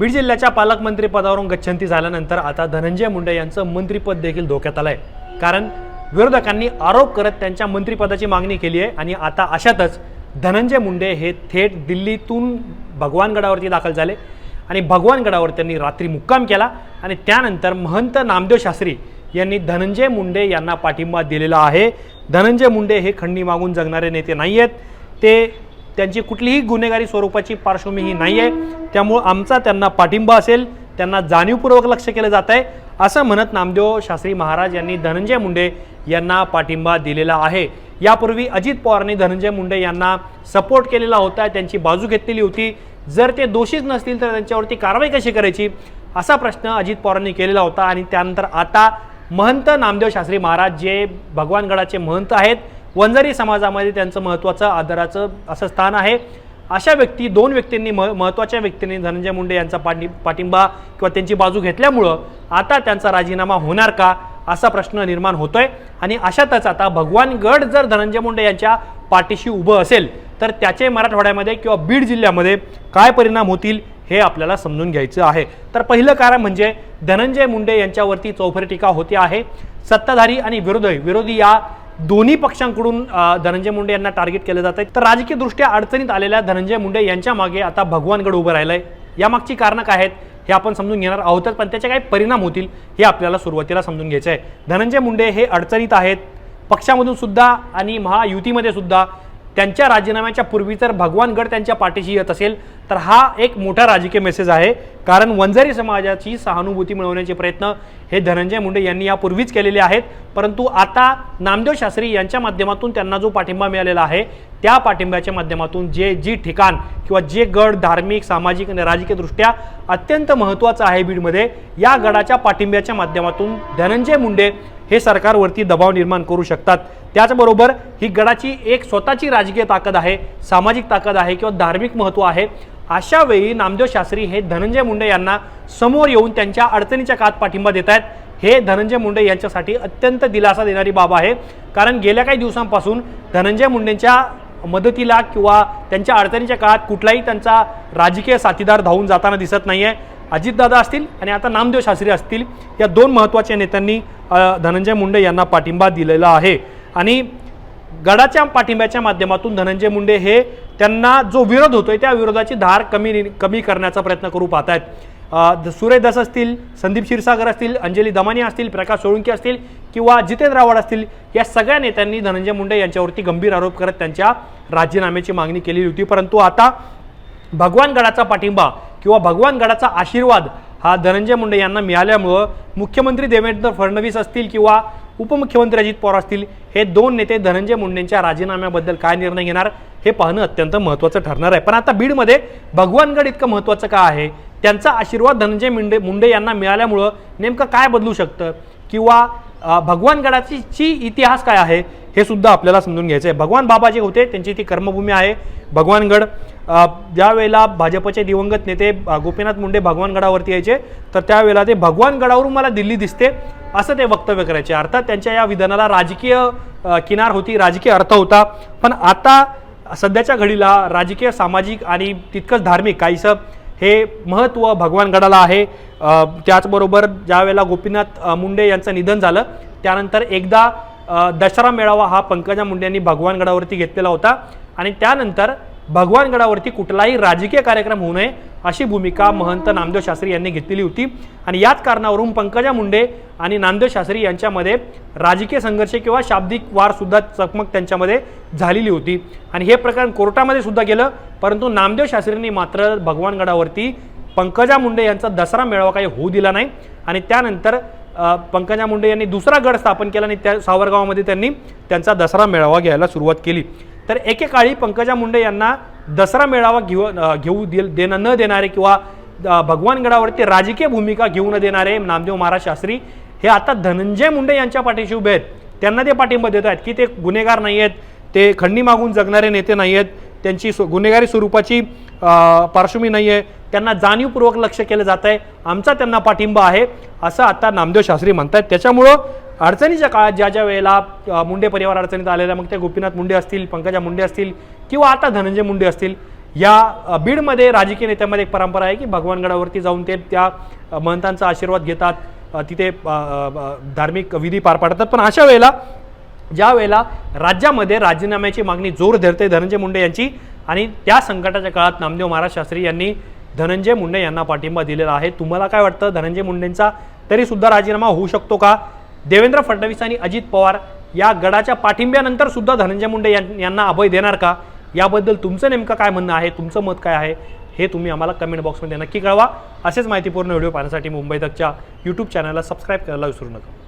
बीड जिल्ह्याच्या पालकमंत्री पदावरून गच्छंती झाल्यानंतर आता धनंजय मुंडे यांचं मंत्रिपद देखील धोक्यात आहे कारण विरोधकांनी आरोप करत त्यांच्या मंत्रिपदाची मागणी केली आहे आणि आता अशातच धनंजय मुंडे हे थेट दिल्लीतून भगवानगडावरती दाखल झाले आणि भगवानगडावर त्यांनी रात्री मुक्काम केला आणि त्यानंतर महंत नामदेव शास्त्री यांनी धनंजय मुंडे यांना पाठिंबा दिलेला आहे. धनंजय मुंडे हे खंडी मागून जगणारे नेते नाही आहेत ते त्यांची कुठलीही गुन्हेगारी स्वरूपाची पार्श्वभूमी नाही आहे त्यामुळं आमचा त्यांना पाठिंबा असेल त्यांना जाणीवपूर्वक लक्ष केलं जात आहे असं म्हणत नामदेव शास्त्री महाराज यांनी धनंजय मुंडे यांना पाठिंबा दिलेला आहे. यापूर्वी अजित पवारांनी धनंजय मुंडे यांना सपोर्ट केलेला होता त्यांची बाजू घेतलेली होती. जर ते दोषीच नसतील तर त्यांच्यावरती कारवाई कशी करायची? असा प्रश्न अजित पवारांनी केलेला होता आणि त्यानंतर आता महंत नामदेव शास्त्री महाराज जे भगवानगडाचे महंत आहेत वंजारी समाजामध्ये त्यांचं महत्त्वाचं आदराचं असं स्थान आहे. अशा व्यक्ती दोन व्यक्तींनी म महत्त्वाच्या व्यक्तींनी धनंजय मुंडे यांचा पाठी पाठिंबा किंवा त्यांची बाजू घेतल्यामुळं आता त्यांचा राजीनामा होणार का असा प्रश्न निर्माण होतोय. आणि अशातच आता भगवानगड जर धनंजय मुंडे यांच्या पाठीशी उभं असेल तर त्याचे मराठवाड्यामध्ये किंवा बीड जिल्ह्यामध्ये काय परिणाम होतील हे आपल्याला समजून घ्यायचं आहे. तर पहिलं कारण म्हणजे धनंजय मुंडे यांच्यावरती चौफर टीका होते आहे. सत्ताधारी आणि विरोधी विरोधी या दोन्ही पक्षांकडून धनंजय मुंडे यांना टार्गेट केलं जात आहे तर राजकीयदृष्ट्या अडचणीत आलेल्या धनंजय मुंडे यांच्या मागे आता भगवानगड उभं राहिलं आहे यामागची कारणं काय आहेत हे आपण समजून घेणार आहोतच पण त्याचे काय परिणाम होतील हे आपल्याला सुरुवातीला समजून घ्यायचं आहे धनंजय मुंडे हे अडचणीत आहेत. पक्षामधून सुद्धा आणि महायुतीमध्ये सुद्धा त्यांच्या राजीनाम्याच्या पूर्वी जर भगवानगड त्यांच्या पाठीशी येत असेल तर हा एक मोठा राजकीय मेसेज आहे. कारण वंजारी समाजाची सहानुभूती मिळवण्याचे प्रयत्न हे धनंजय मुंडे यांनी यापूर्वीच केलेले आहेत. परंतु आता नामदेव शास्त्री यांच्या माध्यमातून त्यांना जो पाठिंबा मिळालेला आहे त्या पाठिंब्याच्या माध्यमातून जे जी ठिकाण किंवा जे गड धार्मिक सामाजिक आणि राजकीयदृष्ट्या अत्यंत महत्त्वाचं आहे बीडमध्ये या गडाच्या पाठिंब्याच्या माध्यमातून धनंजय मुंडे हे सरकारवरती दबाव निर्माण करू शकतात. त्याचबरोबर ही गडाची एक स्वतःची राजकीय ताकद आहे सामाजिक ताकद आहे किंवा धार्मिक महत्त्व आहे. अशा वेळी नामदेव शास्त्री हे धनंजय मुंडे यांना समोर येऊन त्यांच्या अडचणीच्या काळात पाठिंबा देत आहेत. हे धनंजय मुंडे यांच्यासाठी अत्यंत दिलासा देणारी बाब आहे. कारण गेल्या काही दिवसांपासून धनंजय मुंडेंच्या मदतीला किंवा त्यांच्या अडचणीच्या काळात कुठलाही त्यांचा राजकीय साथीदार धावून जाताना दिसत नाही आहे अजितदादा असतील आणि आता नामदेव शास्त्री असतील या दोन महत्त्वाच्या नेत्यांनी धनंजय मुंडे यांना पाठिंबा दिलेला आहे. आणि गडाच्या पाठिंब्याच्या माध्यमातून धनंजय मुंडे हे त्यांना जो विरोध होतोय त्या विरोधाची धार कमी कमी करण्याचा प्रयत्न करू पाहत आहेत सुरेश दास असतील संदीप क्षीरसागर असतील अंजली दमानी असतील प्रकाश सोळंकी असतील किंवा जितेंद्र आव्हाड असतील या सगळ्या नेत्यांनी धनंजय मुंडे यांच्यावरती गंभीर आरोप करत त्यांच्या राजीनाम्याची मागणी केलेली होती. परंतु आता भगवानगडाचा पाठिंबा किंवा भगवानगडाचा आशीर्वाद हा धनंजय मुंडे यांना मिळाल्यामुळं मुख्यमंत्री देवेंद्र फडणवीस असतील किंवा उपमुख्यमंत्री अजित पवार असतील हे दोन नेते धनंजय मुंडेंच्या राजीनाम्याबद्दल काय निर्णय घेणार हे पाहणं अत्यंत महत्त्वाचं ठरणार आहे. पण आता बीडमध्ये भगवानगड इतकं महत्त्वाचं का आहे? त्यांचा आशीर्वाद धनंजय मुंडे मुंडे यांना मिळाल्यामुळं नेमकं काय बदलू शकतं? किंवा भगवानगडाची ची इतिहास काय आहे? हे सुद्धा आपल्याला समजून घ्यायचं आहे. भगवान बाबा जे होते त्यांची ती कर्मभूमी आहे. भगवानगड ज्यावेळेला भाजपचे दिवंगत नेते गोपीनाथ मुंडे भगवानगडावरती यायचे तर त्यावेळेला ते भगवानगडावरून मला दिल्ली दिसते असं ते वक्तव्य करायचे. अर्थात त्यांच्या या विधानाला राजकीय किनार होती राजकीय अर्थ होता. पण आता सध्याच्या घडीला राजकीय सामाजिक आणि तितकंच धार्मिक काहीसं हे महत्त्व भगवानगडाला आहे. त्याचबरोबर ज्यावेळेला गोपीनाथ मुंडे यांचं निधन झालं त्यानंतर एकदा दसरा मेळावा हा पंकजा मुंडे यांनी भगवानगडावरती घेतलेला होता. आणि त्यानंतर भगवानगडावरती कुठलाही राजकीय कार्यक्रम होऊ नये अशी भूमिका महंत नामदेव शास्त्री यांनी घेतलेली होती. आणि याच कारणावरून पंकजा मुंडे आणि नामदेव शास्त्री यांच्यामध्ये राजकीय संघर्ष किंवा शाब्दिक वारसुद्धा चकमक त्यांच्यामध्ये झालेली होती. आणि हे प्रकरण कोर्टामध्ये सुद्धा गेलं परंतु नामदेव शास्त्रींनी मात्र भगवानगडावरती पंकजा मुंडे यांचा दसरा मेळावा काही होऊ दिला नाही. आणि त्यानंतर पंकजा मुंडे यांनी दुसरा गड स्थापन केला आणि त्या सावरगावामध्ये त्यांनी त्यांचा दसरा मेळावा घ्यायला सुरुवात केली. तर एकेकाळी पंकजा मुंडे यांना दसरा मेळावा घेऊ घेऊ दे देणं न देणारे किंवा भगवानगडावरती राजकीय भूमिका घेऊ न देणारे नामदेव महाराज शास्त्री हे आता धनंजय मुंडे यांच्या पाठीशी उभे आहेत. त्यांना ते पाठिंबा देत आहेत की ते गुन्हेगार नाही आहेत ते खंडी मागून जगणारे नेते नाही आहेत त्यांची स्व- गुन्हेगारी स्वरूपाची पार्श्वभूमी नाही आहे त्यांना जाणीवपूर्वक लक्ष केलं जात आहे आमचा त्यांना पाठिंबा आहे असं आता नामदेव शास्त्री म्हणतात त्याच्यामुळं अडचणीच्या काळात ज्या ज्या वेळेला मुंडे परिवार अडचणीत आलेला मग ते गोपीनाथ मुंडे असतील पंकजा मुंडे असतील किंवा आता धनंजय मुंडे असतील या बीडमध्ये राजकीय नेत्यांमध्ये एक परंपरा आहे की भगवानगडावरती जाऊन ते त्या महंतांचा आशीर्वाद घेतात. तिथे धार्मिक विधी पार पाडतात. पण अशा वेळेला ज्या वेळेला राज्यामध्ये राजीनाम्याची मागणी जोर धरते धनंजय मुंडे यांची आणि त्या संकटाच्या काळात नामदेव महाराज शास्त्री यांनी धनंजय मुंडे यांना पाठिंबा दिलेला आहे. तुम्हाला काय वाटतं? धनंजय मुंडेंचा तरीसुद्धा राजीनामा होऊ शकतो का? देवेंद्र फडणवीस आणि अजित पवार या गडाच्या पाठिंब्यानंतर सुद्धा धनंजय मुंडे यां- यांना अभय देणार का? याबद्दल तुमचं नेमकं काय म्हणणं आहे? तुमचं मत काय आहे? हे तुम्ही आम्हाला कमेंट बॉक्समध्ये नक्की कळवा. असेच माहितीपूर्ण व्हिडिओ पाहण्यासाठी मुंबई तकच्या यूट्यूब चॅनलला सबस्क्राईब करायला विसरू नका.